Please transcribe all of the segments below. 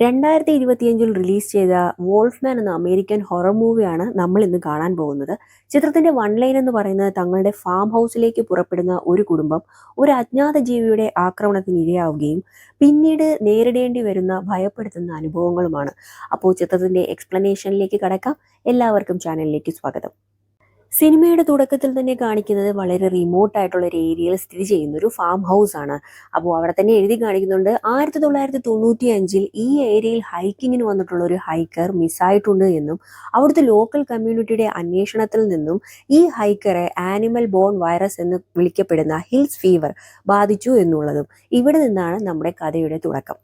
രണ്ടായിരത്തി ഇരുപത്തിയഞ്ചിൽ റിലീസ് ചെയ്ത വോൾഫ്മാൻ എന്ന അമേരിക്കൻ ഹൊറർ മൂവിയാണ് നമ്മൾ ഇന്ന് കാണാൻ പോകുന്നത്. ചിത്രത്തിന്റെ വൺ ലൈൻ എന്ന് പറയുന്നത് തങ്ങളുടെ ഫാം ഹൗസിലേക്ക് പുറപ്പെടുന്ന ഒരു കുടുംബം ഒരു അജ്ഞാത ജീവിയുടെ ആക്രമണത്തിന് ഇരയാവുകയും പിന്നീട് നേരിടേണ്ടി വരുന്ന ഭയപ്പെടുത്തുന്ന അനുഭവങ്ങളുമാണ്. അപ്പോൾ ചിത്രത്തിന്റെ എക്സ്പ്ലനേഷനിലേക്ക് കടക്കാം. എല്ലാവർക്കും ചാനലിലേക്ക് സ്വാഗതം. സിനിമയുടെ തുടക്കത്തിൽ തന്നെ കാണിക്കുന്നത് വളരെ റിമോട്ട് ആയിട്ടുള്ള ഒരു ഏരിയയിൽ സ്ഥിതി ചെയ്യുന്ന ഒരു ഫാം ഹൗസ് ആണ്. അപ്പോൾ അവിടെ തന്നെ എഴുതി കാണിക്കുന്നുണ്ട് ആയിരത്തി തൊള്ളായിരത്തി തൊണ്ണൂറ്റി അഞ്ചിൽ ഈ ഏരിയയിൽ ഹൈക്കിങ്ങിന് വന്നിട്ടുള്ള ഒരു ഹൈക്കർ മിസ്സായിട്ടുണ്ട് എന്നും അവിടുത്തെ ലോക്കൽ കമ്മ്യൂണിറ്റിയുടെ അന്വേഷണത്തിൽ നിന്നും ഈ ഹൈക്കറെ ആനിമൽ ബോൺ വൈറസ് എന്ന് വിളിക്കപ്പെടുന്ന ഹിൽസ് ഫീവർ ബാധിച്ചു എന്നുള്ളതും ഇവിടെ നിന്നാണ് നമ്മുടെ കഥയുടെ തുടക്കം.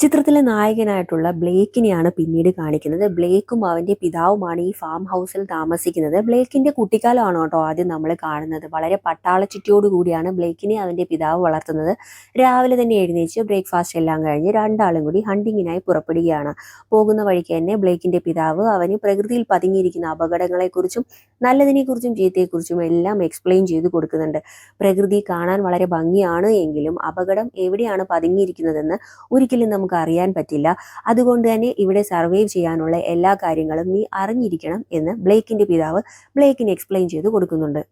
ചിത്രത്തിലെ നായകനായിട്ടുള്ള ബ്ലേക്കിനെയാണ് പിന്നീട് കാണിക്കുന്നത്. ബ്ലേക്കും അവന്റെ പിതാവുമാണ് ഈ ഫാം ഹൗസിൽ താമസിക്കുന്നത്. ബ്ലേക്കിന്റെ കുട്ടിക്കാലമാണ് കേട്ടോ ആദ്യം നമ്മൾ കാണുന്നത്. വളരെ പട്ടാളച്ചിട്ടിയോട് കൂടിയാണ് ബ്ലേക്കിനെ അവന്റെ പിതാവ് വളർത്തുന്നത്. രാവിലെ തന്നെ എഴുന്നേച്ച് ബ്രേക്ക്ഫാസ്റ്റ് എല്ലാം കഴിഞ്ഞ് രണ്ടാളും കൂടി ഹണ്ടിങ്ങിനായി പുറപ്പെടുകയാണ്. പോകുന്ന വഴിക്ക് തന്നെ ബ്ലേക്കിന്റെ പിതാവ് അവന് പ്രകൃതിയിൽ പതുങ്ങിയിരിക്കുന്ന അപകടങ്ങളെക്കുറിച്ചും നല്ലതിനെക്കുറിച്ചും ചീത്തയെക്കുറിച്ചും എല്ലാം എക്സ്പ്ലെയിൻ ചെയ്തു കൊടുക്കുന്നുണ്ട്. പ്രകൃതി കാണാൻ വളരെ ഭംഗിയാണ് എങ്കിലും അപകടം എവിടെയാണ് പതുങ്ങിയിരിക്കുന്നതെന്ന് ഒരിക്കലും നമുക്ക് അറിയാൻ പറ്റില്ല. അതുകൊണ്ട് തന്നെ ഇവിടെ സർവൈവ് ചെയ്യാനുള്ള എല്ലാ കാര്യങ്ങളും നീ അറിഞ്ഞിരിക്കണം എന്ന് ബ്ലേക്കിന്റെ പിതാവ് ബ്ലേക്കിന് എക്സ്പ്ലെയിൻ ചെയ്ത് കൊടുക്കുന്നുണ്ട്.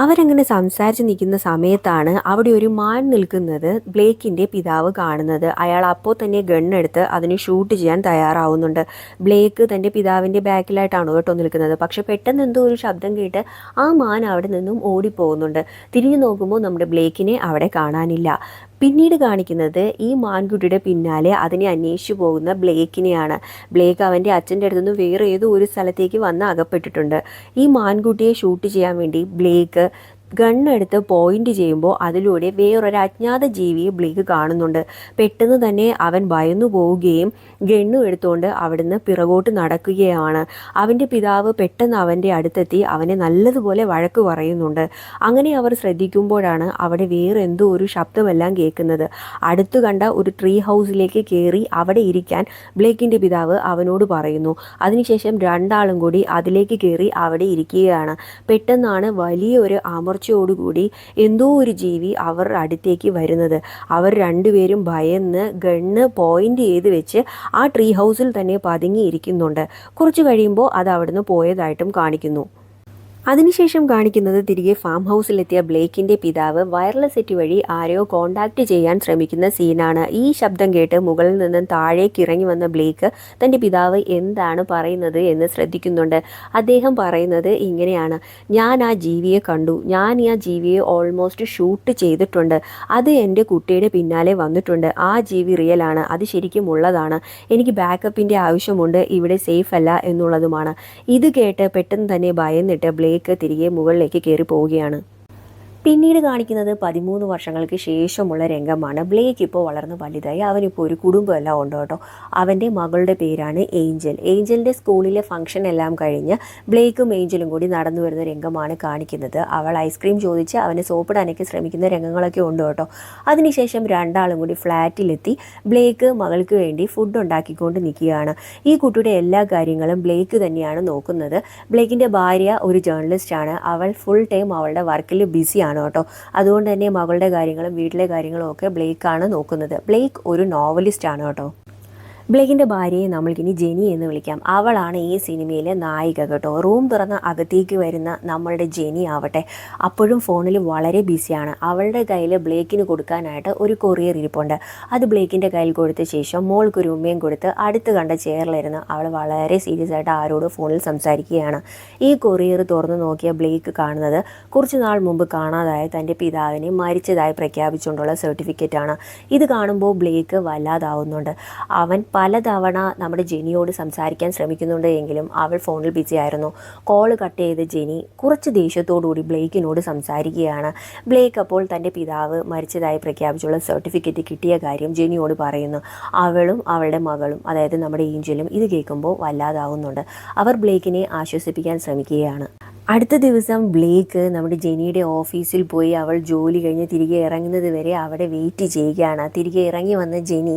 അവരങ്ങനെ സംസാരിച്ച് നിൽക്കുന്ന സമയത്താണ് അവിടെ ഒരു മാൻ നിൽക്കുന്നത് ബ്ലേക്കിന്റെ പിതാവ് കാണുന്നത്. അയാൾ അപ്പോൾ തന്നെ ഗണ്ണെടുത്ത് അതിന് ഷൂട്ട് ചെയ്യാൻ തയ്യാറാവുന്നുണ്ട്. ബ്ലേക്ക് തന്റെ പിതാവിന്റെ ബാക്കിലായിട്ടാണ് കേട്ടോ നിൽക്കുന്നത്. പക്ഷെ പെട്ടെന്ന് എന്തോ ഒരു ശബ്ദം കേട്ട് ആ മാൻ അവിടെ നിന്നും ഓടിപ്പോകുന്നുണ്ട്. തിരിഞ്ഞു നോക്കുമ്പോൾ നമ്മുടെ ബ്ലേക്കിനെ അവിടെ കാണാനില്ല. പിന്നീട് കാണിക്കുന്നത് ഈ മാൻകുട്ടിയുടെ പിന്നാലെ അതിനെ അന്വേഷിച്ചു പോകുന്ന ബ്ലേക്കിനെയാണ്. ബ്ലേക്ക് അവന്റെ അച്ഛന്റെ അടുത്തു നിന്ന് വേറെ ഏതോ ഒരു സ്ഥലത്തേക്ക് വന്ന് അകപ്പെട്ടിട്ടുണ്ട്. ഈ മാൻകുട്ടിയെ ഷൂട്ട് ചെയ്യാൻ വേണ്ടി ബ്ലേക്ക് ഗണ്ണെടുത്ത് പോയിന്റ് ചെയ്യുമ്പോൾ അതിലൂടെ വേറൊരു അജ്ഞാത ജീവിയെ ബ്ലേക്ക് കാണുന്നുണ്ട്. പെട്ടെന്ന് തന്നെ അവൻ ഭയന്നു പോവുകയും ഗണ്ണു എടുത്തുകൊണ്ട് അവിടുന്ന് പിറകോട്ട് നടക്കുകയാണ്. അവന്റെ പിതാവ് പെട്ടെന്ന് അവന്റെ അടുത്തെത്തി അവനെ നല്ലതുപോലെ വഴക്ക് പറയുന്നുണ്ട്. അങ്ങനെ അവർ ശ്രദ്ധിക്കുമ്പോഴാണ് അവിടെ വേറെ എന്തോ ഒരു ശബ്ദമെല്ലാം കേൾക്കുന്നത്. അടുത്തു കണ്ട ഒരു ട്രീ ഹൗസിലേക്ക് കയറി അവിടെ ഇരിക്കാൻ ബ്ലേക്കിന്റെ പിതാവ് അവനോട് പറയുന്നു. അതിനുശേഷം രണ്ടാളും കൂടി അതിലേക്ക് കയറി അവിടെ ഇരിക്കുകയാണ്. പെട്ടെന്നാണ് വലിയൊരു അമർ ചോർച്ചയോടുകൂടി എന്തോ ഒരു ജീവി അവർ അടുത്തേക്ക് വരുന്നത്. അവർ രണ്ടുപേരും ഭയന്ന് ഗണ്ണ് പോയിന്റ് ചെയ്ത് വെച്ച് ആ ട്രീ ഹൗസിൽ തന്നെ പതുങ്ങിയിരിക്കുന്നുണ്ട്. കുറച്ച് കഴിയുമ്പോൾ അത് അവിടുന്ന് പോയതായിട്ടും കാണിക്കുന്നു. അതിനുശേഷം കാണിക്കുന്നത് തിരികെ ഫാം ഹൗസിലെത്തിയ ബ്ലേക്കിന്റെ പിതാവ് വയർലെസ് സെറ്റ് വഴി ആരെയോ കോണ്ടാക്ട് ചെയ്യാൻ ശ്രമിക്കുന്ന സീനാണ് ഈ ശബ്ദം കേട്ട് മുകളിൽ നിന്നും താഴേക്ക് ഇറങ്ങി വന്ന ബ്ലേക്ക് തന്റെ പിതാവ് എന്താണ് പറയുന്നത് എന്ന് ശ്രദ്ധിക്കുന്നുണ്ട്. അദ്ദേഹം പറയുന്നത് ഇങ്ങനെയാണ്. ഞാൻ ആ ജീവിയെ കണ്ടു. ഞാൻ ആ ജീവിയെ ഓൾമോസ്റ്റ് ഷൂട്ട് ചെയ്തിട്ടുണ്ട്. അത് എന്റെ കുട്ടിയുടെ പിന്നാലെ വന്നിട്ടുണ്ട്. ആ ജീവി റിയലാണ് അത് ശരിക്കും ഉള്ളതാണ്. എനിക്ക് ബാക്കപ്പിന്റെ ആവശ്യമുണ്ട്. ഇവിടെ സേഫ് അല്ല എന്നുള്ളതുമാണ്. ഇത് കേട്ട് പെട്ടെന്ന് തന്നെ ഭയന്നിട്ട് ബ്ലേക്ക് തിരികെ മുകളിലേക്ക് കയറി പോവുകയാണ് പിന്നീട് കാണിക്കുന്നത് പതിമൂന്ന് വർഷങ്ങൾക്ക് ശേഷമുള്ള രംഗമാണ്. ബ്ലേക്ക് ഇപ്പോൾ വളർന്ന് വലുതായി. അവനിപ്പോൾ ഒരു കുടുംബമെല്ലാം ഉണ്ട് കേട്ടോ? അവന്റെ മകളുടെ പേരാണ് ഏഞ്ചൽ. ഏഞ്ചലിന്റെ സ്കൂളിലെ ഫംഗ്ഷൻ എല്ലാം കഴിഞ്ഞ് ബ്ലേക്കും ഏഞ്ചലും കൂടി നടന്നു വരുന്ന രംഗമാണ് കാണിക്കുന്നത്. അവൾ ഐസ്ക്രീം ചോദിച്ച് അവനെ സോപ്പിടാനൊക്കെ ശ്രമിക്കുന്ന രംഗങ്ങളൊക്കെ ഉണ്ട് കേട്ടോ. അതിനുശേഷം രണ്ടാളും കൂടി ഫ്ലാറ്റിലെത്തി ബ്ലേക്ക് മകൾക്ക് വേണ്ടി ഫുഡ് ഉണ്ടാക്കിക്കൊണ്ട് നിൽക്കുകയാണ്. ഈ കുട്ടിയുടെ എല്ലാ കാര്യങ്ങളും ബ്ലേക്ക് തന്നെയാണ് നോക്കുന്നത്. ബ്ലേക്കിന്റെ ഭാര്യ ഒരു ജേർണലിസ്റ്റാണ് അവൾ ഫുൾ ടൈം അവളുടെ വർക്കിൽ ബിസിയാണ് ആണ് കേട്ടോ. അതുകൊണ്ട് തന്നെ മകളുടെ കാര്യങ്ങളും വീട്ടിലെ കാര്യങ്ങളും ഒക്കെ ബ്ലേക്ക് ആണ് നോക്കുന്നത്. ബ്ലേക്ക് ഒരു നോവലിസ്റ്റ് ആണ് കേട്ടോ. ബ്ലേക്കിന്റെ ഭാര്യയെ നമ്മൾക്കിനി ജെനി എന്ന് വിളിക്കാം. അവളാണ് ഈ സിനിമയിലെ നായിക കേട്ടോ. റൂം തുറന്ന് അകത്തേക്ക് വരുന്ന നമ്മളുടെ ജെനി ആവട്ടെ. അപ്പോഴും ഫോണിൽ വളരെ ബിസിയാണ്. അവളുടെ കയ്യിൽ ബ്ലേക്കിന് കൊടുക്കാനായിട്ട് ഒരു കൊറിയർ ഇരിപ്പുണ്ട്. അത് ബ്ലേക്കിന്റെ കയ്യിൽ കൊടുത്ത ശേഷം മോൾക്ക് ഒരു ഉമ്മയും കൊടുത്ത് അടുത്ത് കണ്ട ചെയറിലിരുന്ന് അവൾ വളരെ സീരിയസ് ആയിട്ട് ആരോട് ഫോണിൽ സംസാരിക്കുകയാണ്. ഈ കൊറിയർ തുറന്നു നോക്കിയ ബ്ലേക്ക് കാണുന്നത് കുറച്ച് നാൾ മുമ്പ് കാണാതായ തന്റെ പിതാവിനെ മരിച്ചതായി പ്രഖ്യാപിച്ചുകൊണ്ടുള്ള സർട്ടിഫിക്കറ്റാണ്. ഇത് കാണുമ്പോൾ ബ്ലേക്ക് വല്ലാതാവുന്നുണ്ട്. അവൻ പലതവണ നമ്മുടെ ജെനിയോട് സംസാരിക്കാൻ ശ്രമിക്കുന്നുണ്ട് എങ്കിലും അവൾ ഫോണിൽ ബിസി ആയിരുന്നു. കോൾ കട്ട് ചെയ്ത് ജെനി കുറച്ച് ദേഷ്യത്തോടുകൂടി ബ്ലേക്കിനോട് സംസാരിക്കുകയാണ്. ബ്ലേക്ക് അപ്പോൾ തന്റെ പിതാവ് മരിച്ചതായി പ്രഖ്യാപിച്ചുള്ള സർട്ടിഫിക്കറ്റ് കിട്ടിയ കാര്യം ജെനിയോട് പറയുന്നു. അവളും അവളുടെ മകളും അതായത് നമ്മുടെ ഏഞ്ചലും ഇത് കേൾക്കുമ്പോൾ വല്ലാതാവുന്നുണ്ട്. അവർ ബ്ലേക്കിനെ ആശ്വസിപ്പിക്കാൻ ശ്രമിക്കുകയാണ്. അടുത്ത ദിവസം ബ്ലേക്ക് നമ്മുടെ ജെനിയുടെ ഓഫീസിൽ പോയി അവൾ ജോലി കഴിഞ്ഞ് തിരികെ ഇറങ്ങുന്നത് വരെ അവിടെ വെയിറ്റ് ചെയ്യുകയാണ്. തിരികെ ഇറങ്ങി വന്ന ജെനി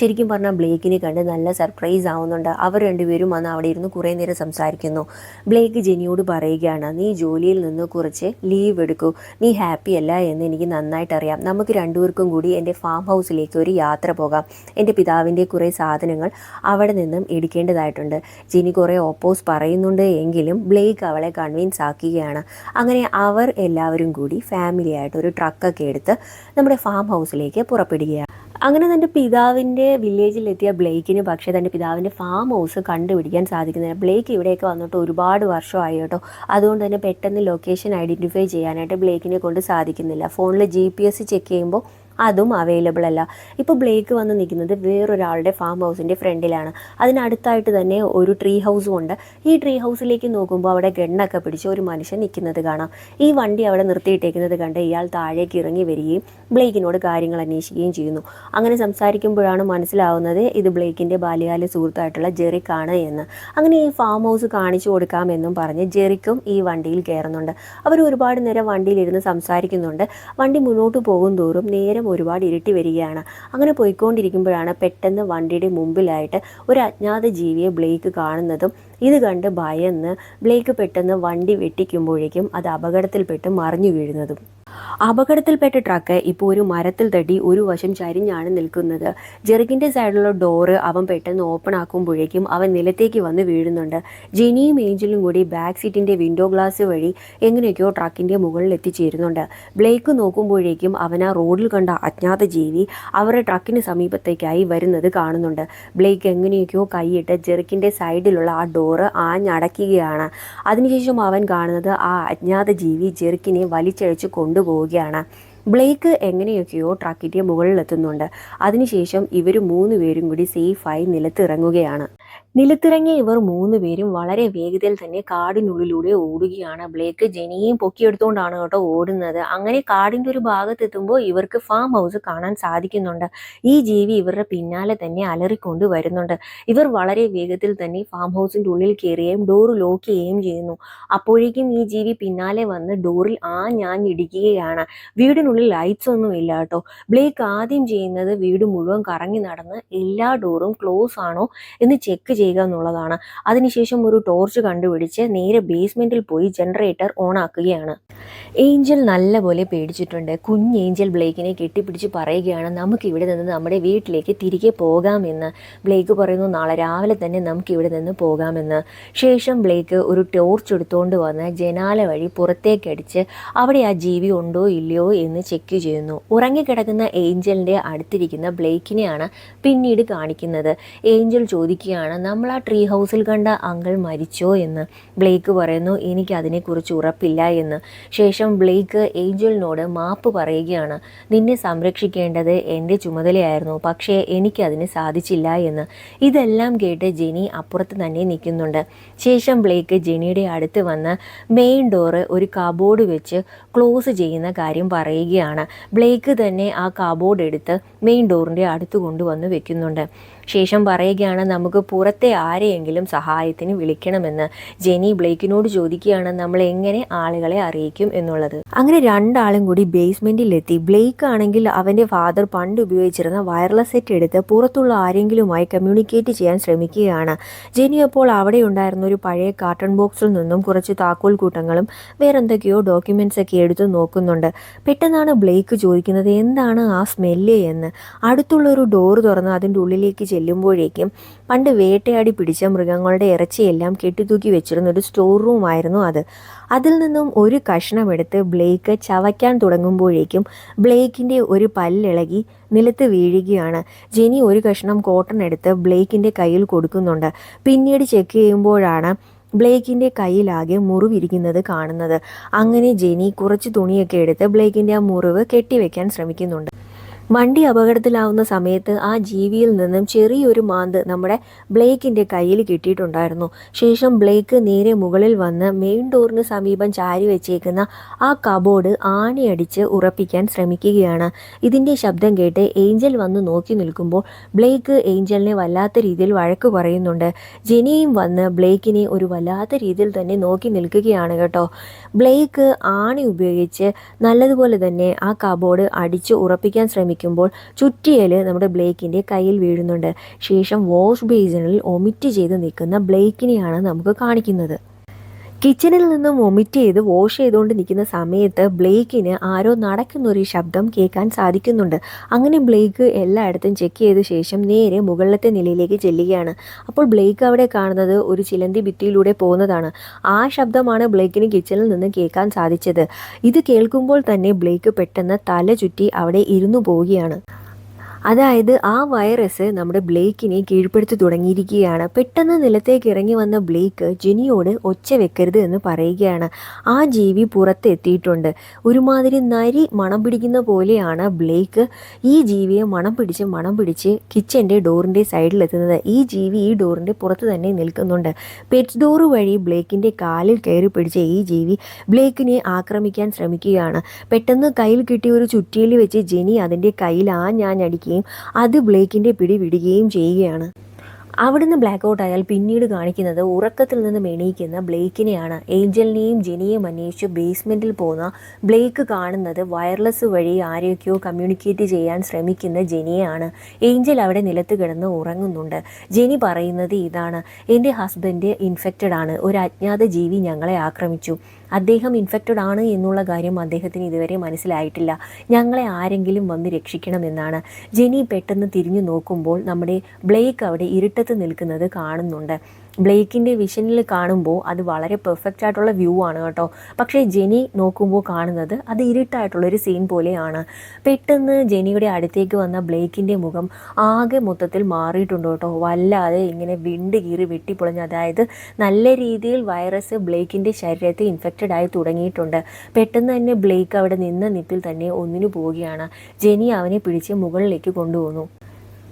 ശരിക്കും പറഞ്ഞാൽ ബ്ലേക്കിനെ കണ്ട് നല്ല സർപ്രൈസ് ആവുന്നുണ്ട്. അവർ രണ്ടുപേരും വന്ന് അവിടെ ഇരുന്ന് കുറേ നേരം സംസാരിക്കുന്നു. ബ്ലേക്ക് ജെനിയോട് പറയുകയാണ് നീ ജോലിയിൽ നിന്ന് കുറച്ച് ലീവ് എടുക്കൂ. നീ ഹാപ്പി അല്ല എന്ന് എനിക്ക് നന്നായിട്ട് അറിയാം നമുക്ക് രണ്ടുപേർക്കും കൂടി എന്റെ ഫാം ഹൗസിലേക്ക് ഒരു യാത്ര പോകാം. എന്റെ പിതാവിന്റെ കുറേ സാധനങ്ങൾ അവിടെ നിന്നും എടുക്കേണ്ടതായിട്ടുണ്ട്. ജെനി കുറേ ഓപ്പോസ് പറയുന്നുണ്ട് എങ്കിലും ബ്ലേക്ക് അവളെ കൺവിൻസ് ആക്കുകയാണ്. അങ്ങനെ അവർ എല്ലാവരും കൂടി ഫാമിലിയായിട്ട് ഒരു ട്രക്കൊക്കെ എടുത്ത് നമ്മുടെ ഫാം ഹൗസിലേക്ക് പുറപ്പെടുകയാണ്. അങ്ങനെ തന്റെ പിതാവിന്റെ വില്ലേജിലെത്തിയ ബ്ലേക്കിന് പക്ഷേ തന്റെ പിതാവിന്റെ ഫാം ഹൗസ് കണ്ടുപിടിക്കാൻ സാധിക്കുന്നില്ല. ബ്ലേക്ക് ഇവിടെയൊക്കെ വന്നിട്ട് ഒരുപാട് വർഷമായി കേട്ടോ. അതുകൊണ്ട് തന്നെ പെട്ടെന്ന് ലൊക്കേഷൻ ഐഡന്റിഫൈ ചെയ്യാനായിട്ട് ബ്ലേക്കിനെ കൊണ്ട് സാധിക്കുന്നില്ല. ഫോണിൽ ജി ചെക്ക് ചെയ്യുമ്പോൾ അതും അവൈലബിൾ അല്ല. ഇപ്പോൾ ബ്ലേക്ക് വന്ന് നിൽക്കുന്നത് വേറൊരാളുടെ ഫാം ഹൗസിന്റെ ഫ്രണ്ടിലാണ്. അതിനടുത്തായിട്ട് തന്നെ ഒരു ട്രീ ഹൗസും ഉണ്ട്. ഈ ട്രീ ഹൗസിലേക്ക് നോക്കുമ്പോൾ അവിടെ ഗണ്ണൊക്കെ പിടിച്ച് ഒരു മനുഷ്യൻ നിൽക്കുന്നത് കാണാം. ഈ വണ്ടി അവിടെ നിർത്തിയിട്ടേക്കുന്നത് കണ്ട് ഇയാൾ താഴേക്ക് ഇറങ്ങി വരികയും ബ്ലേക്കിനോട് കാര്യങ്ങൾ അന്വേഷിക്കുകയും ചെയ്യുന്നു. അങ്ങനെ സംസാരിക്കുമ്പോഴാണ് മനസ്സിലാവുന്നത് ഇത് ബ്ലേക്കിന്റെ ബാല്യകാല സുഹൃത്തായിട്ടുള്ള ജെറിക്കാണ് എന്ന്. അങ്ങനെ ഈ ഫാം ഹൗസ് കാണിച്ചു കൊടുക്കാമെന്നും പറഞ്ഞ് ജെറിക്കും ഈ വണ്ടിയിൽ കയറുന്നുണ്ട്. അവർ ഒരുപാട് നേരം വണ്ടിയിലിരുന്ന് സംസാരിക്കുന്നുണ്ട്. വണ്ടി മുന്നോട്ട് പോകും തോറും നേരം ഒരുപാട് ഇരുട്ടി വരികയാണ്. അങ്ങനെ പോയിക്കൊണ്ടിരിക്കുമ്പോഴാണ് പെട്ടെന്ന് വണ്ടിയുടെ മുമ്പിലായിട്ട് ഒരു അജ്ഞാത ജീവിയെ ബ്ലേക്ക് കാണുന്നതും ഇത് കണ്ട് ഭയന്ന് ബ്ലേക്ക് പെട്ടെന്ന് വണ്ടി വെട്ടിക്കുമ്പോഴേക്കും അത് അപകടത്തിൽപ്പെട്ട് മറിഞ്ഞു വീഴുന്നതും. അപകടത്തിൽപ്പെട്ട ട്രക്ക് ഇപ്പോൾ ഒരു മരത്തിൽ തട്ടി ഒരു വശം ചരിഞ്ഞാണ് നിൽക്കുന്നത്. ജെറിക്കിന്റെ സൈഡിലുള്ള ഡോറ് അവൻ പെട്ടെന്ന് ഓപ്പൺ ആക്കുമ്പോഴേക്കും അവൻ നിലത്തേക്ക് വന്ന് വീഴുന്നുണ്ട്. ജെനിയും ഏഞ്ചലും കൂടി ബാക്ക് സീറ്റിന്റെ വിൻഡോ ഗ്ലാസ് വഴി എങ്ങനെയൊക്കെയോ ട്രക്കിന്റെ മുകളിൽ എത്തിച്ചേരുന്നുണ്ട്. ബ്ലേക്ക് നോക്കുമ്പോഴേക്കും അവൻ ആ റോഡിൽ കണ്ട അജ്ഞാത ജീവി അവരുടെ ട്രക്കിന് സമീപത്തേക്കായി വരുന്നത് കാണുന്നുണ്ട്. ബ്ലേക്ക് എങ്ങനെയൊക്കെയോ കൈയിട്ട് ജെറിക്കിന്റെ സൈഡിലുള്ള ആ ഡോറ് ആഞ്ഞടക്കുകയാണ്. അതിനുശേഷം അവൻ കാണുന്നത് ആ അജ്ഞാത ജീവി ജെറിക്കിനെ വലിച്ചഴച്ച് കൊണ്ടുപോവുകയാണ് ബ്ലേക്ക് എങ്ങനെയൊക്കെയോ ട്രക്കിന്റെ മുകളിലെത്തുന്നുണ്ട്. അതിനുശേഷം ഇവർ മൂന്ന് പേരും കൂടി സേഫായി നിലത്തിറങ്ങുകയാണ്. നിലത്തിറങ്ങിയ ഇവർ മൂന്ന് പേരും വളരെ വേഗതയിൽ തന്നെ കാടിനുള്ളിലൂടെ ഓടുകയാണ്. ബ്ലേക്ക് ജെനിയും പൊക്കിയെടുത്തുകൊണ്ടാണ് കേട്ടോ ഓടുന്നത്. അങ്ങനെ കാടിന്റെ ഒരു ഭാഗത്തെത്തുമ്പോൾ ഇവർക്ക് ഫാം ഹൗസ് കാണാൻ സാധിക്കുന്നുണ്ട്. ഈ ജീവി ഇവരുടെ പിന്നാലെ തന്നെ അലറിക്കൊണ്ട് വരുന്നുണ്ട്. ഇവർ വളരെ വേഗത്തിൽ തന്നെ ഫാം ഹൗസിന്റെ ഉള്ളിൽ കയറുകയും ഡോർ ലോക്ക് ചെയ്യുകയും ചെയ്യുന്നു. അപ്പോഴേക്കും ഈ ജീവി പിന്നാലെ വന്ന് ഡോറിൽ ആ ഞാൻ ഇടിക്കുകയാണ് വീടിനുള്ളിൽ ലൈറ്റ്സ് ഒന്നും ഇല്ല കേട്ടോ. ബ്ലേക്ക് ആദ്യം ചെയ്യുന്നത് വീട് മുഴുവൻ കറങ്ങി നടന്ന് എല്ലാ ഡോറും ക്ലോസ് ആണോ എന്ന് ചെക്ക് ചെയ്യുക എന്നുള്ളതാണ്. അതിനുശേഷം ഒരു ടോർച്ച് കണ്ടുപിടിച്ച് നേരെ ബേസ്മെന്റിൽ പോയി ജനറേറ്റർ ഓൺ ആക്കുകയാണ് ഏഞ്ചൽ നല്ലപോലെ പേടിച്ചിട്ടുണ്ട്. കുഞ്ഞ് ഏഞ്ചൽ ബ്ലേക്കിനെ കെട്ടിപ്പിടിച്ച് പറയുകയാണ് നമുക്ക് ഇവിടെ നിന്ന് നമ്മുടെ വീട്ടിലേക്ക് തിരികെ പോകാമെന്ന്. ബ്ലേക്ക് പറയുന്നു നാളെ രാവിലെ തന്നെ നമുക്ക് ഇവിടെ നിന്ന് പോകാമെന്ന്. ശേഷം ബ്ലേക്ക് ഒരു ടോർച്ച് എടുത്തുകൊണ്ട് വന്ന് ജനാല വഴി പുറത്തേക്കടിച്ച് അവിടെ ആ ജീവി ഉണ്ടോ ഇല്ലയോ എന്ന് ചെക്ക് ചെയ്യുന്നു. ഉറങ്ങിക്കിടക്കുന്ന ഏഞ്ചലിന്റെ അടുത്തിരിക്കുന്ന ബ്ലേക്കിനെയാണ് പിന്നീട് കാണിക്കുന്നത്. ഏഞ്ചൽ ചോദിക്കുകയാണ് നമ്മൾ ആ ട്രീ ഹൗസിൽ കണ്ട അങ്കിൾ മരിച്ചോ എന്ന് ബ്ലേക്ക് പറയുന്നു. എനിക്ക് അതിനെക്കുറിച്ച് ഉറപ്പില്ല എന്ന്. ശേഷം ബ്ലേക്ക് ഏഞ്ചലിനോട് മാപ്പ് പറയുകയാണ്. നിന്നെ സംരക്ഷിക്കേണ്ടത് എന്റെ ചുമതലയായിരുന്നു. പക്ഷേ എനിക്കതിന് സാധിച്ചില്ല എന്ന്. ഇതെല്ലാം കേട്ട് ജെനി അപ്പുറത്ത് തന്നെ നിൽക്കുന്നുണ്ട്. ശേഷം ബ്ലേക്ക് ജെനിയുടെ അടുത്ത് വന്ന് മെയിൻ ഡോറ് ഒരു കബോർഡ് വെച്ച് ക്ലോസ് ചെയ്യുന്ന കാര്യം പറയുകയാണ്. ബ്ലേക്ക് തന്നെ ആ കബോർഡ് എടുത്ത് മെയിൻ ഡോറിന്റെ അടുത്ത് കൊണ്ടുവന്ന് വെക്കുന്നുണ്ട്. ശേഷം പറയുകയാണ് നമുക്ക് പുറത്തെ ആരെയെങ്കിലും സഹായത്തിന് വിളിക്കണമെന്ന്. ജെനി ബ്ലേക്കിനോട് ചോദിക്കുകയാണ് നമ്മൾ എങ്ങനെ ആളുകളെ അറിയിക്കും എന്നുള്ളത്? അങ്ങനെ രണ്ടാളും കൂടി ബേസ്മെന്റിലെത്തി. ബ്ലേക്ക് ആണെങ്കിൽ അവന്റെ ഫാദർ പണ്ട് ഉപയോഗിച്ചിരുന്ന വയർലെസ് സെറ്റ് എടുത്ത് പുറത്തുള്ള ആരെങ്കിലുമായി കമ്മ്യൂണിക്കേറ്റ് ചെയ്യാൻ ശ്രമിക്കുകയാണ്. ജെനി അപ്പോൾ അവിടെ ഉണ്ടായിരുന്ന ഒരു പഴയ കാർട്ടൺ ബോക്സിൽ നിന്നും കുറച്ച് താക്കോൽ കൂട്ടങ്ങളും വേറെന്തൊക്കെയോ ഡോക്യുമെന്റ്സ് ഒക്കെ എടുത്ത് നോക്കുന്നുണ്ട്. പെട്ടെന്നാണ് ബ്ലേക്ക് ചോദിക്കുന്നത് എന്താണ് ആ സ്മെല്ല് എന്ന്? അടുത്തുള്ള ഒരു ഡോർ തുറന്ന് അതിന്റെ ഉള്ളിലേക്ക് ചെല്ലുമ്പോഴേക്കും പണ്ട് വേട്ടയാടി പിടിച്ച മൃഗങ്ങളുടെ ഇറച്ചിയെല്ലാം കെട്ടിത്തൂക്കി വെച്ചിരുന്ന ഒരു സ്റ്റോർ റൂം ആയിരുന്നു അത്. അതിൽ നിന്നും ഒരു കഷ്ണം എടുത്ത് ബ്ലേക്ക് ചവയ്ക്കാൻ തുടങ്ങുമ്പോഴേക്കും ബ്ലേക്കിന്റെ ഒരു പല്ലിളകി നിലത്ത് വീഴുകയാണ്. ജെനി ഒരു കഷ്ണം കോട്ടൺ എടുത്ത് ബ്ലേക്കിന്റെ കയ്യിൽ കൊടുക്കുന്നുണ്ട്. പിന്നീട് ചെക്ക് ചെയ്യുമ്പോഴാണ് ബ്ലേക്കിന്റെ കയ്യിലാകെ മുറിവിരിക്കുന്നത് കാണുന്നത്. അങ്ങനെ ജെനി കുറച്ച് തുണിയൊക്കെ എടുത്ത് ബ്ലേക്കിന്റെ ആ മുറിവ് കെട്ടിവെക്കാൻ ശ്രമിക്കുന്നുണ്ട്. വണ്ടി അപകടത്തിലാവുന്ന സമയത്ത് ആ ജീവിയിൽ നിന്നും ചെറിയൊരു മാന്ത് നമ്മുടെ ബ്ലേക്കിന്റെ കയ്യിൽ കിട്ടിയിട്ടുണ്ടായിരുന്നു. ശേഷം ബ്ലേക്ക് നേരെ മുകളിൽ വന്ന് മെയിൻ ഡോറിന് സമീപം ചാരി വെച്ചേക്കുന്ന ആ കബോർഡ് ആണിയടിച്ച് ഉറപ്പിക്കാൻ ശ്രമിക്കുകയാണ്. ഇതിന്റെ ശബ്ദം കേട്ട് ഏഞ്ചൽ വന്ന് നോക്കി നിൽക്കുമ്പോൾ ബ്ലേക്ക് ഏഞ്ചലിനെ വല്ലാത്ത രീതിയിൽ വഴക്ക് പറയുന്നുണ്ട്. ജെനിയും വന്ന് ബ്ലേക്കിനെ ഒരു വല്ലാത്ത രീതിയിൽ തന്നെ നോക്കി നിൽക്കുകയാണ് കേട്ടോ. ബ്ലേക്ക് ആണി ഉപയോഗിച്ച് നല്ലതുപോലെ തന്നെ ആ കബോർഡ് അടിച്ച് ഉറപ്പിക്കാൻ ശ്രമിക്കുമ്പോൾ ചുറ്റിയൽ നമ്മുടെ ബ്ലേക്കിന്റെ കയ്യിൽ വീഴുന്നുണ്ട്. ശേഷം വാഷ് ബേസിനിൽ ഒമിറ്റ് ചെയ്ത് നിൽക്കുന്ന ബ്ലേക്കിനെയാണ് നമുക്ക് കാണിക്കുന്നത്. കിച്ചണിൽ നിന്ന് വൊമിറ്റ് ചെയ്ത് വാഷ് ചെയ്തുകൊണ്ട് നിൽക്കുന്ന സമയത്ത് ബ്ലേക്കിന് ആരോ നടക്കുന്നൊരു ശബ്ദം കേൾക്കാൻ സാധിക്കുന്നുണ്ട്. അങ്ങനെ ബ്ലേക്ക് എല്ലായിടത്തും ചെക്ക് ചെയ്ത ശേഷം നേരെ മുകളിലത്തെ നിലയിലേക്ക് ചെല്ലുകയാണ്. അപ്പോൾ ബ്ലേക്ക് അവിടെ കാണുന്നത് ഒരു ചിലന്തി ഭിത്തിയിലൂടെ പോകുന്നതാണ്. ആ ശബ്ദമാണ് ബ്ലേക്കിന് കിച്ചണിൽ നിന്ന് കേൾക്കാൻ സാധിച്ചത്. ഇത് കേൾക്കുമ്പോൾ തന്നെ ബ്ലേക്ക് പെട്ടെന്ന് തല ചുറ്റി അവിടെ ഇരുന്നു പോവുകയാണ്. അതായത് ആ വൈറസ് നമ്മുടെ ബ്ലേക്കിനെ കീഴ്പ്പെടുത്തി തുടങ്ങിയിരിക്കുകയാണ്. പെട്ടെന്ന് നിലത്തേക്ക് ഇറങ്ങി വന്ന ബ്ലേക്ക് ജെനിയോട് ഒച്ച വെക്കരുത് എന്ന് പറയുകയാണ്. ആ ജീവി പുറത്തെത്തിയിട്ടുണ്ട്. ഒരുമാതിരി നരി മണം പിടിക്കുന്ന പോലെയാണ് ബ്ലേക്ക് ഈ ജീവിയെ മണം പിടിച്ച് മണം പിടിച്ച് കിച്ചന്റെ ഡോറിന്റെ സൈഡിലെത്തുന്നത്. ഈ ജീവി ഈ ഡോറിന്റെ പുറത്ത് തന്നെ നിൽക്കുന്നുണ്ട്. പെറ്റ് ഡോർ വഴി ബ്ലേക്കിന്റെ കാലിൽ കയറി പിടിച്ച ഈ ജീവി ബ്ലേക്കിനെ ആക്രമിക്കാൻ ശ്രമിക്കുകയാണ്. പെട്ടെന്ന് കയ്യിൽ കിട്ടിയ ഒരു ചുറ്റിയിൽ വെച്ച് ജെനി അതിന്റെ കയ്യിൽ ആ ഞാൻ അടിക്കുകയും അത് ബ്ലേക്കിന്റെ പിടി വിടുകയും ചെയ്യുകയാണ്. അവിടുന്ന് ബ്ലാക്ക് ഔട്ട് ആയാൽ പിന്നീട് കാണിക്കുന്നത് ഉറക്കത്തിൽ നിന്ന് എണീക്കുന്ന ബ്ലേക്കിനെയാണ്. ഏഞ്ചലിനെയും ജെനിയെയും അന്വേഷിച്ച് ബേസ്മെന്റിൽ പോകുന്ന ബ്ലേക്ക് കാണുന്നത് വയർലെസ് വഴി ആരെയൊക്കെയോ കമ്മ്യൂണിക്കേറ്റ് ചെയ്യാൻ ശ്രമിക്കുന്ന ജെനിയെയാണ്. ഏഞ്ചൽ അവിടെ നിലത്ത് കിടന്ന് ഉറങ്ങുന്നുണ്ട്. ജെനി പറയുന്നത് ഇതാണ് എന്റെ ഹസ്ബൻഡ് ഇൻഫെക്റ്റഡ് ആണ്. ഒരു അജ്ഞാത ജീവി ഞങ്ങളെ ആക്രമിച്ചു. അദ്ദേഹം ഇൻഫെക്റ്റഡ് ആണ് എന്നുള്ള കാര്യം അദ്ദേഹത്തിന് ഇതുവരെ മനസ്സിലായിട്ടില്ല. ഞങ്ങളെ ആരെങ്കിലും വന്ന് രക്ഷിക്കണമെന്നാണ്. ജെനി പെട്ടെന്ന് തിരിഞ്ഞു നോക്കുമ്പോൾ നമ്മുടെ ബ്ലേക്ക് അവിടെ ഇരുട്ടത്ത് നിൽക്കുന്നത് കാണുന്നുണ്ട്. ബ്ലേക്കിന്റെ വിഷനിൽ കാണുമ്പോൾ അത് വളരെ പെർഫെക്റ്റ് ആയിട്ടുള്ള വ്യൂ ആണ് കേട്ടോ. പക്ഷേ ജെനി നോക്കുമ്പോൾ കാണുന്നത് അത് ഇരുട്ടായിട്ടുള്ളൊരു സീൻ പോലെയാണ്. പെട്ടെന്ന് ജെനിയുടെ അടുത്തേക്ക് വന്ന ബ്ലേക്കിന്റെ മുഖം ആകെ മൊത്തത്തിൽ മാറിയിട്ടുണ്ട് കേട്ടോ. വല്ലാതെ ഇങ്ങനെ വിണ്ട് കീറി വെട്ടിപ്പൊളിഞ്ഞ് അതായത് നല്ല രീതിയിൽ വൈറസ് ബ്ലേക്കിന്റെ ശരീരത്തെ ഇൻഫെക്റ്റഡ് ആയി തുടങ്ങിയിട്ടുണ്ട്. പെട്ടെന്ന് തന്നെ ബ്ലേക്ക് അവിടെ നിന്ന നിപ്പിൽ തന്നെ ഒന്നിനു പോവുകയാണ്. ജെനി അവനെ പിടിച്ച് മുകളിലേക്ക് കൊണ്ടുപോകുന്നു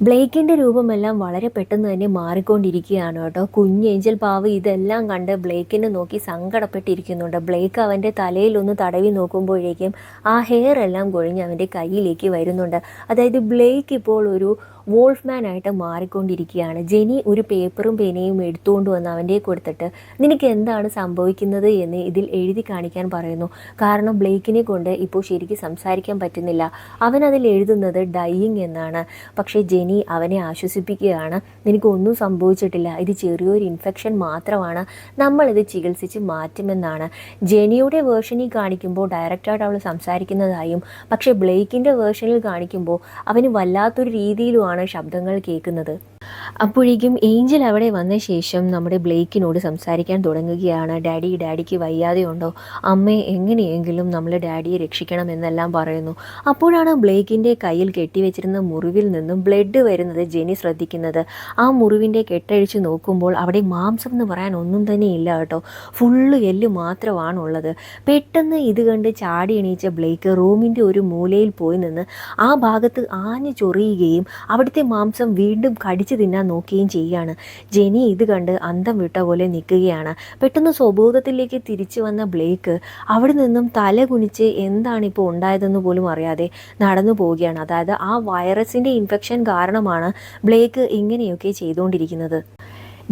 ബ്ലേക്കിന്റെ രൂപമെല്ലാം വളരെ പെട്ടെന്ന് തന്നെ മാറിക്കൊണ്ടിരിക്കുകയാണ് കേട്ടോ. കുഞ്ഞ് ഏഞ്ചൽ പാവ് ഇതെല്ലാം കണ്ട് ബ്ലേക്കിനെ നോക്കി സങ്കടപ്പെട്ടിരിക്കുന്നുണ്ട്. ബ്ലേക്ക് അവന്റെ തലയിൽ ഒന്ന് തടവി നോക്കുമ്പോഴേക്കും ആ ഹെയർ എല്ലാം കൊഴിഞ്ഞ് അവന്റെ കയ്യിലേക്ക് വരുന്നുണ്ട്. അതായത് ബ്ലേക്ക് ഇപ്പോൾ ഒരു വോൾഫ്മാൻ ആയിട്ട് മാറിക്കൊണ്ടിരിക്കുകയാണ്. ജെനി ഒരു പേപ്പറും പേനയും എടുത്തുകൊണ്ട് വന്ന് അവന്റെ കൊടുത്തിട്ട് നിനക്ക് എന്താണ് സംഭവിക്കുന്നത് എന്ന് ഇതിൽ എഴുതി കാണിക്കാൻ പറയുന്നു. കാരണം ബ്ലേക്കിനെ കൊണ്ട് ഇപ്പോൾ ശരിക്കും സംസാരിക്കാൻ പറ്റുന്നില്ല. അവൻ അതിൽ എഴുതുന്നത് ഡൈയിങ് എന്നാണ്. പക്ഷേ ജെനി അവനെ ആശ്വസിപ്പിക്കുകയാണ്. നിനക്കൊന്നും സംഭവിച്ചിട്ടില്ല. ഇത് ചെറിയൊരു ഇൻഫെക്ഷൻ മാത്രമാണ്. നമ്മളിത് ചികിത്സിച്ച് മാറ്റുമെന്നാണ്. ജെനിയുടെ വേർഷനിൽ കാണിക്കുമ്പോൾ ഡയറക്റ്റായിട്ട് അവൾ സംസാരിക്കുന്നതായും പക്ഷേ ബ്ലേക്കിന്റെ വേർഷനിൽ കാണിക്കുമ്പോൾ അവന് വല്ലാത്തൊരു രീതിയിലുമാണ് ശബ്ദങ്ങൾ കേൾക്കുന്നത്. അപ്പോഴേക്കും ഏഞ്ചൽ അവിടെ വന്ന ശേഷം നമ്മുടെ ബ്ലേക്കിനോട് സംസാരിക്കാൻ തുടങ്ങുകയാണ്. ഡാഡി ഡാഡിക്ക് വയ്യാതെ ഉണ്ടോ അമ്മയെ എങ്ങനെയെങ്കിലും നമ്മൾ ഡാഡിയെ രക്ഷിക്കണം എന്നെല്ലാം പറയുന്നു. അപ്പോഴാണ് ബ്ലേക്കിന്റെ കയ്യിൽ കെട്ടിവെച്ചിരുന്ന മുറിവിൽ നിന്നും ബ്ലഡ് വരുന്നത് ജെനി ശ്രദ്ധിക്കുന്നത്. ആ മുറിവിന്റെ കെട്ടഴിച്ച് നോക്കുമ്പോൾ അവിടെ മാംസം എന്ന് പറയാൻ ഒന്നും തന്നെ ഇല്ല കേട്ടോ. ഫുള്ള് എല്ല് മാത്രമാണുള്ളത്. പെട്ടെന്ന് ഇത് കണ്ട് ചാടി എണീച്ച ബ്ലേക്ക് റൂമിന്റെ ഒരു മൂലയിൽ പോയി നിന്ന് ആ ഭാഗത്ത് ആഞ്ഞു ചൊറിയുകയും അവിടുത്തെ മാംസം വീണ്ടും കടിച്ചു തിന്നാൻ നോക്കുകയും ചെയ്യുകയാണ്. ജെനി ഇത് കണ്ട് അന്തം വിട്ട പോലെ നിൽക്കുകയാണ്. പെട്ടെന്ന് സ്വബോധത്തിലേക്ക് തിരിച്ചു വന്ന ബ്ലേക്ക് അവിടെ നിന്നും തല കുനിച്ച് എന്താണ് ഇപ്പോൾ ഉണ്ടായതെന്ന് പോലും അറിയാതെ നടന്നു പോവുകയാണ്. അതായത് ആ വൈറസിന്റെ ഇൻഫെക്ഷൻ കാരണമാണ് ബ്ലേക്ക് ഇങ്ങനെയൊക്കെ ചെയ്തുകൊണ്ടിരിക്കുന്നത്.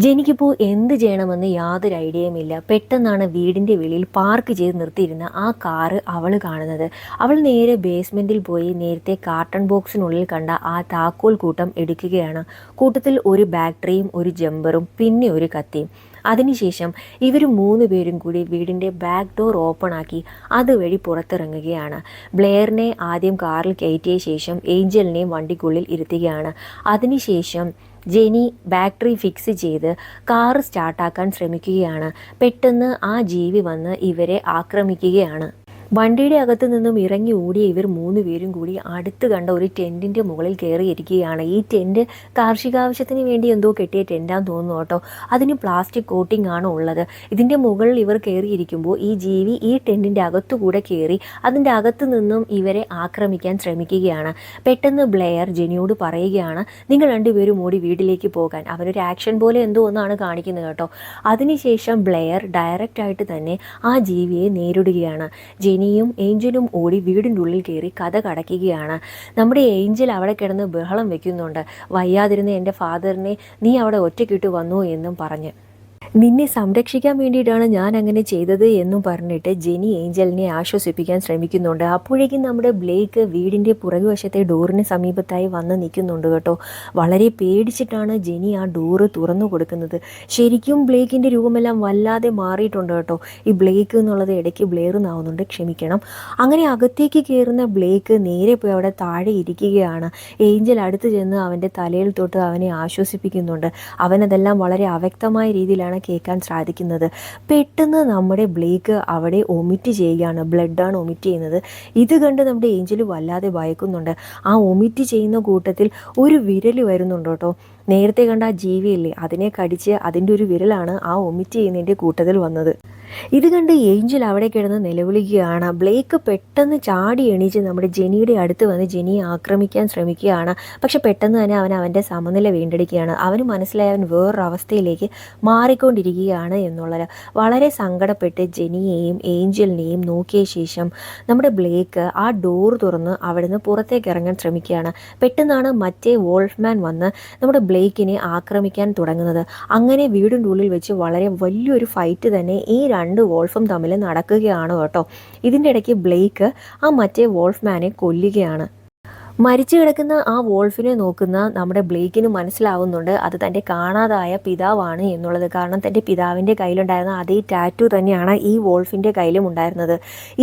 ജെനിക്കിപ്പോൾ എന്ത് ചെയ്യണമെന്ന് യാതൊരു ഐഡിയയുമില്ല പെട്ടെന്നാണ് വീടിന്റെ വെളിയിൽ പാർക്ക് ചെയ്ത് നിർത്തിയിരുന്ന ആ കാറ് അവൾ കാണുന്നത്. അവൾ നേരെ ബേസ്മെന്റിൽ പോയി നേരത്തെ കാർട്ടൺ ബോക്സിനുള്ളിൽ കണ്ട ആ താക്കോൽ കൂട്ടം എടുക്കുകയാണ്. കൂട്ടത്തിൽ ഒരു ബാറ്ററിയും ഒരു ജമ്പറും പിന്നെ ഒരു കത്തിയും. അതിനുശേഷം ഇവർ മൂന്ന് പേരും കൂടി വീടിന്റെ ബാക്ക് ഡോർ ഓപ്പൺ ആക്കി അതുവഴി പുറത്തിറങ്ങുകയാണ്. ബ്ലെയറിനെ ആദ്യം കാറിൽ കയറ്റിയ ശേഷം ഏഞ്ചലിനെയും വണ്ടിക്കുള്ളിൽ ഇരുത്തുകയാണ്. അതിനുശേഷം ജെനി ബാറ്ററി ഫിക്സ് ചെയ്ത് കാറ് സ്റ്റാർട്ടാക്കാൻ ശ്രമിക്കുകയാണ്. പെട്ടെന്ന് ആ ജീവി വന്ന് ഇവരെ ആക്രമിക്കുകയാണ്. വണ്ടിയുടെ അകത്ത് നിന്നും ഇറങ്ങി ഓടിയ ഇവർ മൂന്ന് പേരും കൂടി അടുത്ത് കണ്ട ഒരു ടെന്റിന്റെ മുകളിൽ കയറിയിരിക്കുകയാണ്. ഈ ടെന്റ് കാർഷികാവശ്യത്തിന് വേണ്ടി എന്തോ കെട്ടിയ ടെന്റാന്ന് തോന്നുന്നു കേട്ടോ. അതിന് പ്ലാസ്റ്റിക് കോട്ടിംഗ് ആണ് ഉള്ളത്. ഇതിന്റെ മുകളിൽ ഇവർ കയറിയിരിക്കുമ്പോൾ ഈ ജീവി ഈ ടെന്റിന്റെ അകത്തുകൂടെ കയറി അതിന്റെ അകത്ത് നിന്നും ഇവരെ ആക്രമിക്കാൻ ശ്രമിക്കുകയാണ്. പെട്ടെന്ന് ബ്ലെയർ ജെനിയോട് പറയുകയാണ് നിങ്ങൾ രണ്ടുപേരും ഓടി വീട്ടിലേക്ക് പോകാൻ. അവരൊരു ആക്ഷൻ പോലെ എന്തോ ഒന്നാണ് കാണിക്കുന്നത് കേട്ടോ. അതിനുശേഷം ബ്ലെയർ ഡയറക്റ്റായിട്ട് തന്നെ ആ ജീവിയെ നേരിടുകയാണ്. ജെനിയും ഏഞ്ചലും ഓടി വീടിന്റെ ഉള്ളിൽ കയറി കഥ കടക്കുകയാണ്. നമ്മുടെ ഏഞ്ചൽ അവിടെ കിടന്ന് ബഹളം വെക്കുന്നുണ്ട്. വയ്യാതിരുന്ന എന്റെ ഫാദറിനെ നീ അവിടെ ഒറ്റക്കിട്ട് വന്നു എന്നും പറഞ്ഞ്. നിന്നെ സംരക്ഷിക്കാൻ വേണ്ടിയിട്ടാണ് ഞാൻ അങ്ങനെ ചെയ്തത് എന്നും പറഞ്ഞിട്ട് ജെനി ഏഞ്ചലിനെ ആശ്വസിപ്പിക്കാൻ ശ്രമിക്കുന്നുണ്ട്. അപ്പോഴേക്കും നമ്മുടെ ബ്ലേക്ക് വീടിന്റെ പുറകുവശത്തെ ഡോറിന് സമീപത്തായി വന്ന് നിൽക്കുന്നുണ്ട് കേട്ടോ. വളരെ പേടിച്ചിട്ടാണ് ജെനി ആ ഡോറ് തുറന്നു കൊടുക്കുന്നത്. ശരിക്കും ബ്ലേക്കിന്റെ രൂപമെല്ലാം വല്ലാതെ മാറിയിട്ടുണ്ട് കേട്ടോ. ഈ ബ്ലേക്ക് എന്നുള്ളത് ഇടയ്ക്ക് ബ്ലെയർ നാവുന്നുണ്ട് ക്ഷമിക്കണം. അങ്ങനെ അകത്തേക്ക് കയറുന്ന ബ്ലേക്ക് നേരെ പോയി അവിടെ താഴെ ഇരിക്കുകയാണ്. ഏഞ്ചൽ അടുത്ത് ചെന്ന് അവന്റെ തലയിൽ തൊട്ട് അവനെ ആശ്വസിപ്പിക്കുന്നുണ്ട്. അവനതെല്ലാം വളരെ അവ്യക്തമായ രീതിയിലാണ് കേൾക്കാൻ സാധിക്കുന്നത്. പെട്ടെന്ന് നമ്മുടെ ബ്ലേക്ക് അവിടെ ഒമിറ്റ് ചെയ്യുകയാണ്. ബ്ലഡാണ് ഒമിറ്റ് ചെയ്യുന്നത്. ഇത് കണ്ട് നമ്മുടെ ഏഞ്ചൽ വല്ലാതെ ഭയക്കുന്നുണ്ട്. ആ ഒമിറ്റ് ചെയ്യുന്ന കൂട്ടത്തിൽ ഒരു വിരൽ വരുന്നുണ്ട് കേട്ടോ. നേരത്തെ കണ്ട ആ ജീവിയില്ലേ? അതിനെ കടിച്ച് അതിന്റെ ഒരു വിരലാണ് ആ ഒമിറ്റ് ചെയ്യുന്നതിന്റെ കൂട്ടത്തിൽ വന്നത്. ഇത് കണ്ട് ഏഞ്ചൽ അവിടെ കിടന്ന് നിലവിളിക്കുകയാണ്. ബ്ലേക്ക് പെട്ടെന്ന് ചാടി എണീച്ച് നമ്മുടെ ജെനിയുടെ അടുത്ത് വന്ന് ജെനിയെ ആക്രമിക്കാൻ ശ്രമിക്കുകയാണ്. പക്ഷെ പെട്ടെന്ന് തന്നെ അവൻ അവന്റെ സമനില വീണ്ടെടുക്കുകയാണ്. അവന് മനസ്സിലായ അവൻ വേറൊരവസ്ഥയിലേക്ക് മാറിക്കൊണ്ടിരിക്കുകയാണ് എന്നുള്ളത്. വളരെ സങ്കടപ്പെട്ട് ജെനിയെയും ഏഞ്ചലിനെയും നോക്കിയ ശേഷം നമ്മുടെ ബ്ലേക്ക് ആ ഡോർ തുറന്ന് അവിടുന്ന് പുറത്തേക്ക് ഇറങ്ങാൻ ശ്രമിക്കുകയാണ്. പെട്ടെന്നാണ് മറ്റേ വോൾഫ്മാൻ വന്ന് നമ്മുടെ ബ്ലേക്കിനെ ആക്രമിക്കാൻ തുടങ്ങുന്നത്. അങ്ങനെ വീടിന്റെ ഉള്ളിൽ വെച്ച് വളരെ വലിയൊരു ഫൈറ്റ് തന്നെ ഈ രണ്ട് വോൾഫും തമ്മിൽ നടക്കുകയാണ് കേട്ടോ. ഇതിന്റെ ഇടയ്ക്ക് ബ്ലേക്ക് ആ മറ്റേ വോൾഫ്മാനെ കൊല്ലുകയാണ്. മരിച്ചു കിടക്കുന്ന ആ വോൾഫിനെ നോക്കുന്ന നമ്മുടെ ബ്ലേക്കിന് മനസ്സിലാവുന്നുണ്ട് അത് തന്റെ കാണാതായ പിതാവാണ് എന്നുള്ളത്. കാരണം തന്റെ പിതാവിന്റെ കയ്യിലുണ്ടായിരുന്ന അതേ ടാറ്റു തന്നെയാണ് ഈ വോൾഫിന്റെ കയ്യിലും ഉണ്ടായിരുന്നത്.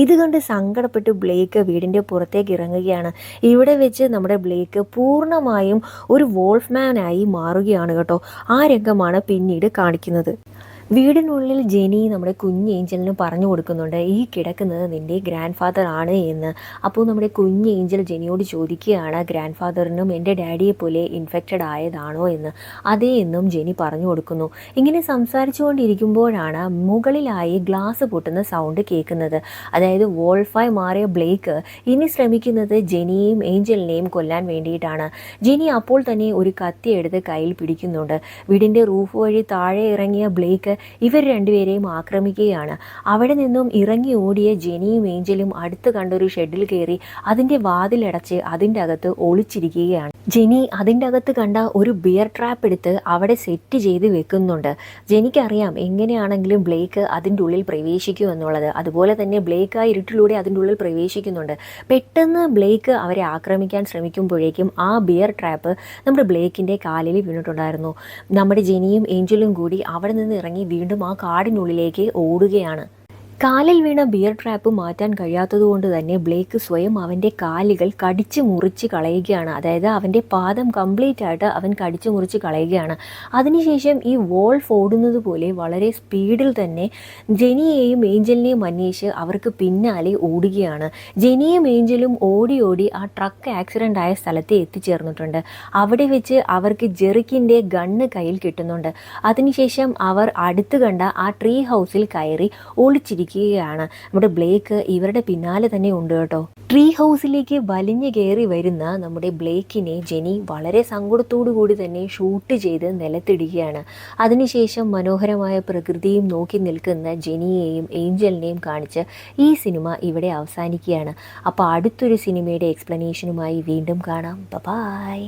ഇത് കണ്ട് സങ്കടപ്പെട്ട് ബ്ലേക്ക് വീടിന്റെ പുറത്തേക്ക് ഇറങ്ങുകയാണ്. ഇവിടെ വെച്ച് നമ്മുടെ ബ്ലേക്ക് പൂർണമായും ഒരു വോൾഫ്മാനായി മാറുകയാണ് കേട്ടോ. ആ രംഗമാണ് പിന്നീട് കാണിക്കുന്നത്. വീടിനുള്ളിൽ ജെനി നമ്മുടെ കുഞ്ഞ് ഏഞ്ചലിന് പറഞ്ഞു കൊടുക്കുന്നുണ്ട് ഈ കിടക്കുന്നത് നിന്റെ ഗ്രാൻഡ് ഫാദർ ആണ് എന്ന്. അപ്പോൾ നമ്മുടെ കുഞ്ഞ് ഏഞ്ചൽ ജെനിയോട് ചോദിക്കുകയാണ് ഗ്രാൻഡ് ഫാദറിനും എന്റെ ഡാഡിയെ പോലെ ഇൻഫെക്റ്റഡ് ആയതാണോ എന്ന്? അതേ എന്നും ജെനി പറഞ്ഞു കൊടുക്കുന്നു. ഇങ്ങനെ സംസാരിച്ചുകൊണ്ടിരിക്കുമ്പോഴാണ് മുകളിലായി ഗ്ലാസ് പൊട്ടുന്ന സൗണ്ട് കേൾക്കുന്നത്. അതായത് വോൾഫായി മാറിയ ബ്ലേക്ക് ഇനി ശ്രമിക്കുന്നത് ജെനിയെയും ഏഞ്ചലിനെയും കൊല്ലാൻ വേണ്ടിയിട്ടാണ്. ജെനി അപ്പോൾ തന്നെ ഒരു കത്തി എടുത്ത് കയ്യിൽ പിടിക്കുന്നുണ്ട്. വീടിന്റെ റൂഫ് വഴി താഴെ ഇറങ്ങിയ ബ്ലേക്ക് ഇവർ രണ്ടുപേരെയും ആക്രമിക്കുകയാണ്. അവിടെ നിന്നും ഇറങ്ങി ഓടിയ ജെനിയും ഏഞ്ചലും അടുത്ത് കണ്ടൊരു ഷെഡിൽ കയറി അതിന്റെ വാതിലടച്ച് അതിന്റെ അകത്ത് ഒളിച്ചിരിക്കുകയാണ്. ജെനി അതിന്റെ അകത്ത് കണ്ട ഒരു ബിയർ ട്രാപ്പ് എടുത്ത് അവിടെ സെറ്റ് ചെയ്ത് വെക്കുന്നുണ്ട്. ജെനിക്കറിയാം എങ്ങനെയാണെങ്കിലും ബ്ലേക്ക് അതിന്റെ ഉള്ളിൽ പ്രവേശിക്കും എന്നുള്ളത്. അതുപോലെ തന്നെ ബ്ലേക്ക് ആ ഇരുട്ടിലൂടെ അതിന്റെ ഉള്ളിൽ പ്രവേശിക്കുന്നുണ്ട്. പെട്ടെന്ന് ബ്ലേക്ക് അവരെ ആക്രമിക്കാൻ ശ്രമിക്കുമ്പോഴേക്കും ആ ബിയർ ട്രാപ്പ് നമ്മുടെ ബ്ലേക്കിന്റെ കാലിൽ വീണിട്ടുണ്ടായിരുന്നു. നമ്മുടെ ജെനിയും ഏഞ്ചലും കൂടി അവിടെ നിന്ന് ഇറങ്ങി വീണ്ടും ആ കാടിനുള്ളിലേക്ക് ഓടുകയാണ്. കാലിൽ വീണ ബിയർ ട്രാപ്പ് മാറ്റാൻ കഴിയാത്തതുകൊണ്ട് തന്നെ ബ്ലേക്ക് സ്വയം അവന്റെ കാലുകൾ കടിച്ചു മുറിച്ച് കളയുകയാണ്. അതായത് അവന്റെ പാദം കംപ്ലീറ്റ് ആയിട്ട് അവൻ കടിച്ചു മുറിച്ച് കളയുകയാണ്. അതിനുശേഷം ഈ വോൾ ഫോടുന്നത് പോലെ വളരെ സ്പീഡിൽ തന്നെ ജെനിയെയും ഏഞ്ചലിനെയും അന്വേഷിച്ച് അവർക്ക് പിന്നാലെ ഓടുകയാണ്. ജെനിയും ഏഞ്ചലും ഓടി ഓടി ആ ട്രക്ക് ആക്സിഡന്റ് ആയ സ്ഥലത്ത് എത്തിച്ചേർന്നിട്ടുണ്ട്. അവിടെ വെച്ച് അവർക്ക് ജെറിക്കിന്റെ ഗണ്ണ് കയ്യിൽ കിട്ടുന്നുണ്ട്. അതിനുശേഷം അവർ അടുത്ത് കണ്ട ആ ട്രീ ഹൗസിൽ കയറി ഒളിച്ചിരിക്കുകയാണ് നമ്മുടെ ബ്ലേക്ക് ഇവരുടെ പിന്നാലെ തന്നെ ഉണ്ട് കേട്ടോ. ട്രീ ഹൗസിലേക്ക് വലിഞ്ഞു കയറി വരുന്ന നമ്മുടെ ബ്ലേക്കിനെ ജെനി വളരെ സങ്കടത്തോടു കൂടി തന്നെ ഷൂട്ട് ചെയ്ത് നിലത്തിടുകയാണ്. അതിനുശേഷം മനോഹരമായ പ്രകൃതിയും നോക്കി നിൽക്കുന്ന ജെനിയെയും ഏഞ്ചലിനെയും കാണിച്ച് ഈ സിനിമ ഇവിടെ അവസാനിക്കുകയാണ്. അപ്പോൾ അടുത്തൊരു സിനിമയുടെ എക്സ്പ്ലനേഷനുമായി വീണ്ടും കാണാം. ബൈ